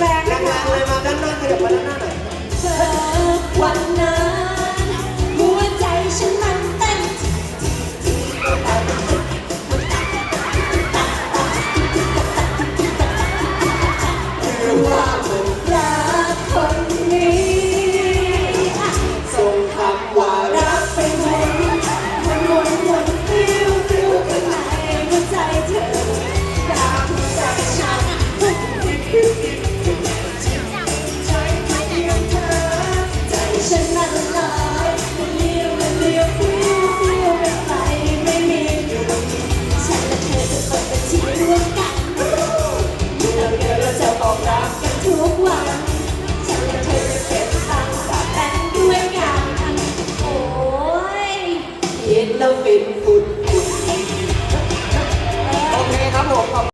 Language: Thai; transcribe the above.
แรงๆนะคะ ด้วยกันเราเดี๋ยเราจะบอกรักกันทุกวันฉันและเธอจะเก็บตังค์ฝากแบงค์ด้วยกันโอ้ยเห็นเราเป็นฝุ่น